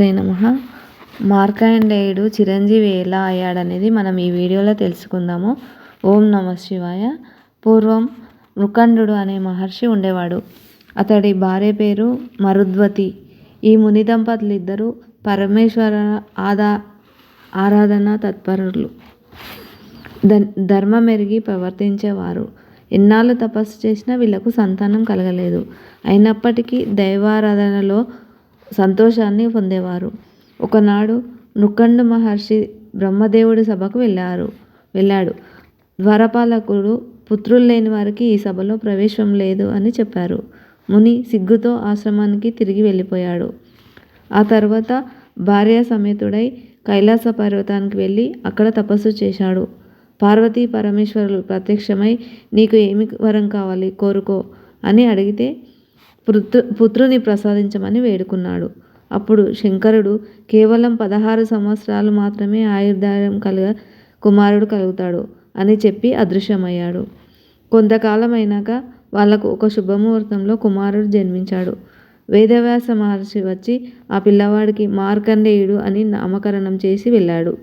శ్రీమాత్రే నమ. మార్కాండేయుడు చిరంజీవి ఎలా అయ్యాడనేది మనం ఈ వీడియోలో తెలుసుకుందాము. ఓం నమ శివాయ. పూర్వం మృకండు అనే మహర్షి ఉండేవాడు. అతడి భార్య పేరు మరుద్వతి. ఈ ముని దంపతులు ఇద్దరు పరమేశ్వర ఆదా ఆరాధన తత్పరులు. ధర్మం మెరిగి ప్రవర్తించేవారు. ఎన్నాళ్ళు తపస్సు చేసినా వీళ్ళకు సంతానం కలగలేదు. అయినప్పటికీ దైవారాధనలో సంతోషాన్ని పొందేవారు. ఒకనాడు నుక్కండు మహర్షి బ్రహ్మదేవుడి సభకు వెళ్ళారు. వెళ్ళాడు. ద్వారపాలకుడు పుత్రులు లేని వారికి ఈ సభలో ప్రవేశం లేదు అని చెప్పారు. ముని సిగ్గుతో ఆశ్రమానికి తిరిగి వెళ్ళిపోయాడు. ఆ తర్వాత భార్య సమేతుడై కైలాస పర్వతానికి వెళ్ళి అక్కడ తపస్సు చేశాడు. పార్వతీ పరమేశ్వరులు ప్రత్యక్షమై నీకు ఏమి వరం కావాలి? కోరుకో అని అడిగితే పుత్రు పుత్రుని ప్రసాదించమని వేడుకున్నాడు. అప్పుడు శంకరుడు కేవలం పదహారు సంవత్సరాలు మాత్రమే ఆయుర్దాయం కలుగ కుమారుడు కలుగుతాడు అని చెప్పి అదృశ్యమయ్యాడు. కొంతకాలం అయినాక వాళ్ళకు ఒక శుభముహూర్తంలో కుమారుడు జన్మించాడు. వేదవ్యాస మహర్షి వచ్చి ఆ పిల్లవాడికి మార్కండేయుడు అని నామకరణం చేసి వెళ్ళాడు.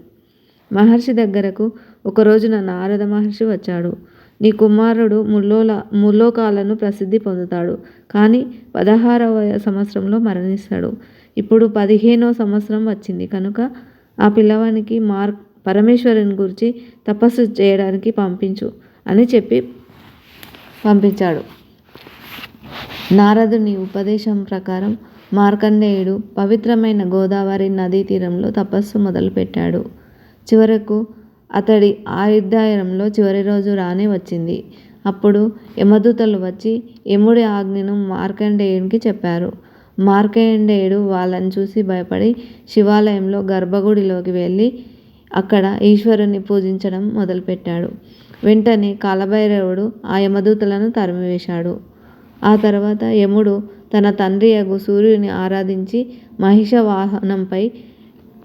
మహర్షి దగ్గరకు ఒకరోజున నారద మహర్షి వచ్చాడు. నీ కుమారుడు ముల్లోల ముల్లోకాలను ప్రసిద్ధి పొందుతాడు. కానీ పదహారవ సంవత్సరంలో మరణిస్తాడు. ఇప్పుడు పదిహేనో సంవత్సరం వచ్చింది. కనుక ఆ పిల్లవానికి మార్ పరమేశ్వరుని గురించి తపస్సు చేయడానికి పంపించు అని చెప్పి పంపించాడు. నారదుని ఉపదేశం ప్రకారం మార్కండేయుడు పవిత్రమైన గోదావరి నదీ తీరంలో తపస్సు మొదలుపెట్టాడు. చివరకు అతడి ఆయుర్దాయంలో చివరి రోజు రానే వచ్చింది. అప్పుడు యమదూతలు వచ్చి యముడి ఆజ్ఞను మార్కండేయునికి చెప్పారు. మార్కండేయుడు వాళ్ళని చూసి భయపడి శివాలయంలో గర్భగుడిలోకి వెళ్ళి అక్కడ ఈశ్వరుని పూజించడం మొదలుపెట్టాడు. వెంటనే కాలభైరవుడు ఆ యమదూతలను తరిమివేశాడు. ఆ తర్వాత యముడు తన తండ్రి అగు సూర్యుని ఆరాధించి మహిష వాహనంపై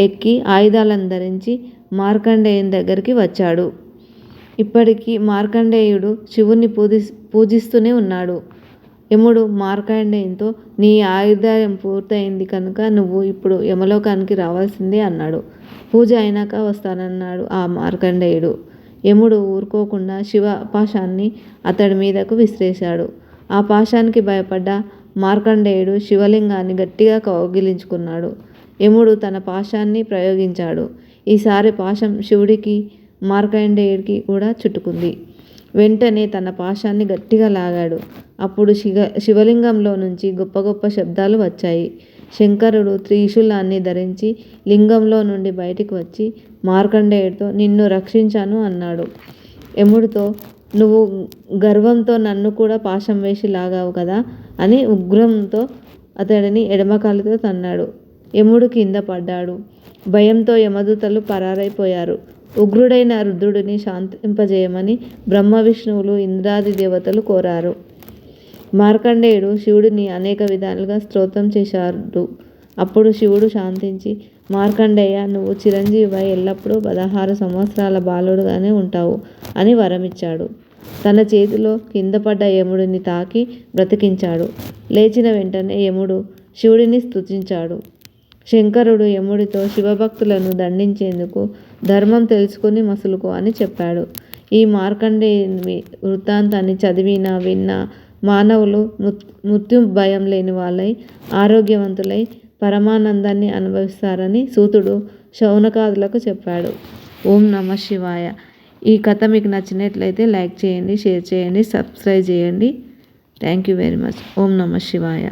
ఎక్కి ఆయుధాలను ధరించి మార్కండేయుని దగ్గరికి వచ్చాడు. ఇప్పటికీ మార్కండేయుడు శివుణ్ణి పూజి పూజిస్తూనే ఉన్నాడు. యముడు మార్కండేయునితో నీ ఆయుర్దాయం పూర్తయింది కనుక నువ్వు ఇప్పుడు యమలోకానికి రావాల్సిందే అన్నాడు. పూజ అయినాక వస్తానన్నాడు ఆ మార్కండేయుడు. యముడు ఊరుకోకుండా శివ పాశాన్ని అతడి మీదకు విసిరేశాడు. ఆ పాశానికి భయపడ్డ మార్కండేయుడు శివలింగాన్ని గట్టిగా కౌగిలించుకున్నాడు. యముడు తన పాశాన్ని ప్రయోగించాడు. ఈసారి పాశం శివుడికి మార్కండేయుడికి కూడా చుట్టుకుంది. వెంటనే తన పాశాన్ని గట్టిగా లాగాడు. అప్పుడు శివ శివలింగంలో నుంచి గొప్ప గొప్ప శబ్దాలు వచ్చాయి. శంకరుడు త్రిశూలాన్ని ధరించి లింగంలో నుండి బయటికి వచ్చి మార్కండేయుడితో నిన్ను రక్షించాను అన్నాడు. యముడితో నువ్వు గర్వంతో నన్ను కూడా పాశం వేసి లాగావు కదా అని ఉగ్రంతో అతడిని ఎడమకాలతో తన్నాడు. యముడు కింద పడ్డాడు. భయంతో యమదూతలు పరారైపోయారు. ఉగ్రుడైన రుద్రుడిని శాంతింపజేయమని బ్రహ్మ విష్ణువులు ఇంద్రాది దేవతలు కోరారు. మార్కండేయుడు శివుడిని అనేక విధాలుగా స్తోత్రం చేశాడు. అప్పుడు శివుడు శాంతించి మార్కండేయ నువ్వు చిరంజీవి ఎల్లప్పుడూ పదహారు సంవత్సరాల బాలుడుగానే ఉంటావు అని వరమిచ్చాడు. తన చేతిలో కింద పడ్డ యముడిని తాకి బ్రతికించాడు. లేచిన వెంటనే యముడు శివుడిని స్తుతించాడు. శంకరుడు యముడితో శివభక్తులను దండించేందుకు ధర్మం తెలుసుకుని మసులుకో అని చెప్పాడు. ఈ మార్కండేయుని వృత్తాంతాన్ని చదివిన విన్న మానవులు మృత్యు భయం లేని వాళ్ళై ఆరోగ్యవంతులై పరమానందాన్ని అనుభవిస్తారని సూతుడు శౌనకాదులకు చెప్పాడు. ఓం నమ శివాయ. ఈ కథ మీకు నచ్చినట్లయితే లైక్ చేయండి షేర్ చేయండి సబ్స్క్రైబ్ చేయండి. Thank you very much. ఓం నమ శివాయ.